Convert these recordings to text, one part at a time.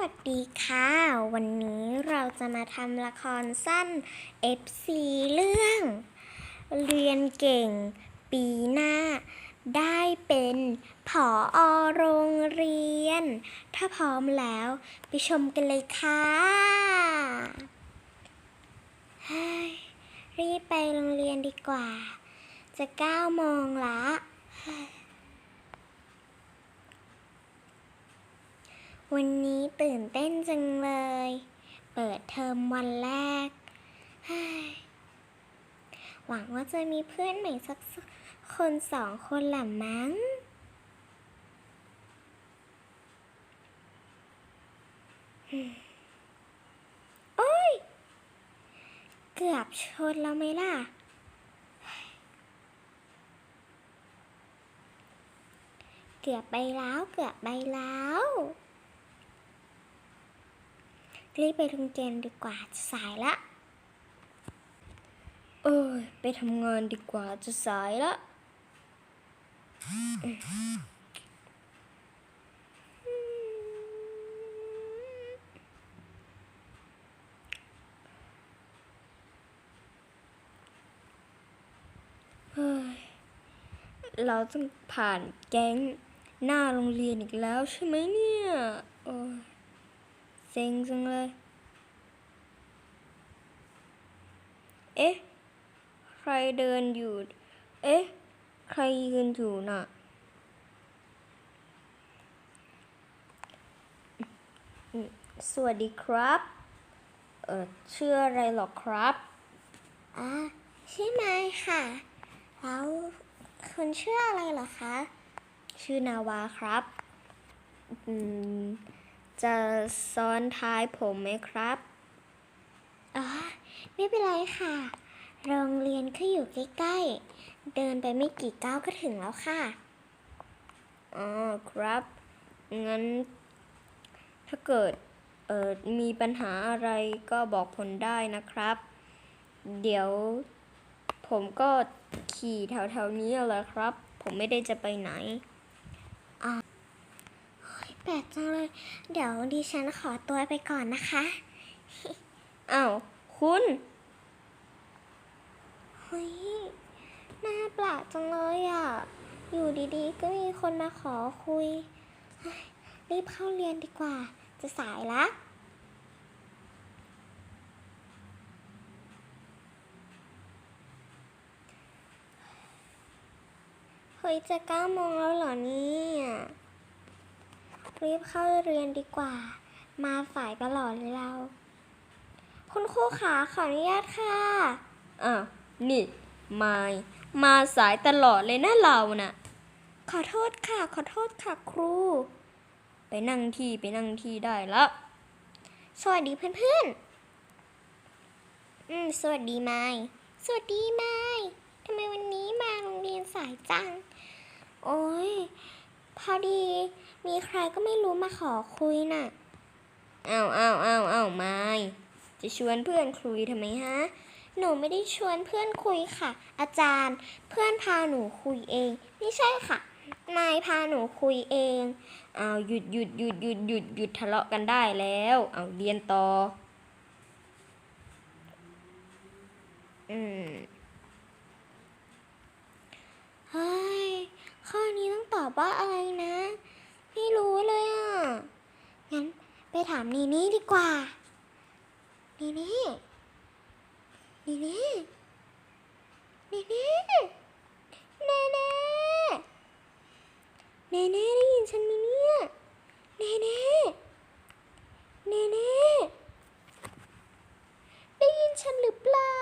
วัสดีค่ะ วันนี้เราจะมาทำละครสั้น FC เรื่อง เรียนเก่ง ปีหน้า ได้เป็นผออโรงเรียน ถ้าพร้อมแล้ว ไปชมกันเลยค่ะรีบไปโรงเรียนดีกว่า จะเก้าโมงละ วันนี้ตื่นเต้นจังเลย เปิดเทอมวันแรก หวังว่าจะมีเพื่อนใหม่สักคนสองคนแหละมั้ง โอ้ย เกือบชนแล้วไหมล่ะ เกือบไปแล้ว เกือบไปแล้ว รีบไปโรงเรียนดีกว่าจะสายละ เอ้ยไปทำงานดีกว่าจะสายละเฮ้ยเราต้องผ่านแก๊งหน้าโรงเรียนอีกแล้วใช่ไหมเนี่ย โอ้ย เซ็งจังเลย เอ๊ะ ใครเดินอยู่ เอ๊ะ ใครยืนอยู่น่ะอืมสวัสดีครับ เออชื่ออะไรหรอครับ อ่าชื่อไมค์ค่ะ แล้วคุณชื่ออะไรเหรอคะ ชื่อนาวาครับ อืม จะซ้อนท้ายผมไหมครับ อ๋อ ไม่เป็นไรค่ะ โรงเรียนก็อยู่ใกล้ๆ เดินไปไม่กี่ก้าวก็ถึงแล้วค่ะ อ๋อครับ งั้น ถ้าเกิด เอ่อ มีปัญหาอะไรก็บอกผลได้นะครับ เดี๋ยวผมก็ขี่แถวๆนี้แหละครับ ผมไม่ได้จะไปไหนอ่าแปลกจังเลย เดี๋ยวดิฉันขอตัวไปก่อนนะคะอ้าวคุณเฮ้ยน่าแปลกจังเลยอะ อยู่ดีๆ ก็มีคนมาขอคุยเฮ้ยรีบเข้าเรียนดีกว่า จะสายละเฮ้ยจะเก้าโมงแล้วเหรอเนี่ย รีบเข้าเรียนดีกว่า มาฝ่ายตลอดเลยเรา คุณครูขาขออนุญาตค่ะอะนี่มายมาสายตลอดเลยนะเราน่ะ ขอโทษค่ะ ขอโทษค่ะครู ไปนั่งที่ไปนั่งที่ได้ละสวัสดีเพื่อนๆ อืม สวัสดีไมค์สวัสดีไมค์ทำไมวันนี้มาโรงเรียนสายจัง โอ้ย พอดีมีใครก็ไม่รู้มาขอคุยน่ะเอาวอ้าวอ้าวอ้าวมายจะชวนเพื่อนคุยทำไมฮะ หนูไม่ได้ชวนเพื่อนคุยค่ะ อาจารย์ เพื่อนพาหนูคุยเอง ไม่ใช่ค่ะ นายพาหนูคุยเอง เอาหยุดหยุดหยุดหยุดหยุดหยุดทะเลาะกันได้แล้ว เอาเรียนต่อ อืม เฮ้ย ข้อนี้ต้ อบว่าอะไรนะ ไม่รู้เลยอะ งั้นไปถามนีนี่ดีกว่า นีนี่นีนี่นีนี่เนเน่เนเน่ได้ยินฉันไหมเนี่ย เนเน่เน่เน่ได้ยินฉันหรือเปล่า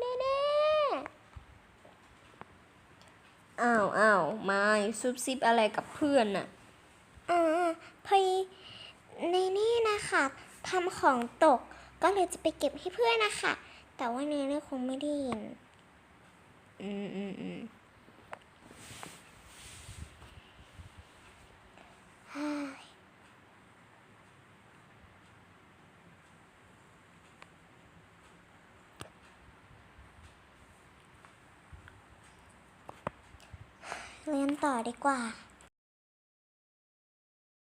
เน่เน่ อ้าวอ้าวมายซุบซิบอะไรกับเพื่อนน่ะอ่าพอดีในนี่นะคะทำของตกก็เลยจะไปเก็บให้เพื่อนนะคะ แต่ว่าเนเน่คงไม่ได้ยิน อืมอืมอืม เฮ้ย เรียนต่อดีกว่า